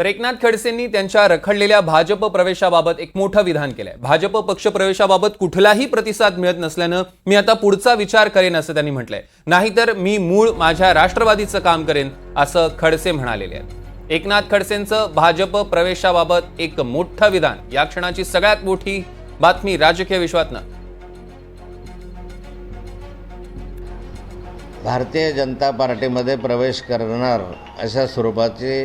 तर एकनाथ खडसेंनी त्यांच्या रखडलेल्या भाजप प्रवेशाबाबत एक मोठं विधान केलंय. भाजप पक्ष प्रवेशाबाबत कुठलाही प्रतिसाद मिळत नसल्यानं मी आता पुढचा विचार करेन असं त्यांनी म्हटलंय. नाहीतर मी मूळ माझ्या राष्ट्रवादीचं काम करेन असं खडसे म्हणालेले आहेत. एकनाथ खडसेंचं भाजप प्रवेशाबाबत एक मोठं विधान. या क्षणाची सगळ्यात मोठी बातमी राजकीय विश्वातनं. भारतीय जनता पार्टीमध्ये प्रवेश करणार अशा स्वरूपाची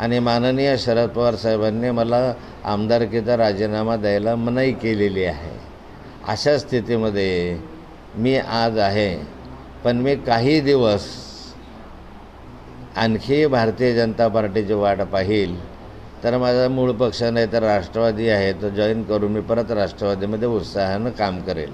आणि माननीय शरद पवार साहेबांनी मला आमदारकीचा राजीनामा द्यायला मनाई केलेली आहे. अशा स्थितीमध्ये मी आज आहे पण मी काही दिवस आणखी भारतीय जनता पार्टीची वाट पाहिल. तर माझा मूळ पक्ष नाही तर राष्ट्रवादी आहे तो जॉईन करून मी परत राष्ट्रवादीमध्ये उत्साहानं काम करेल.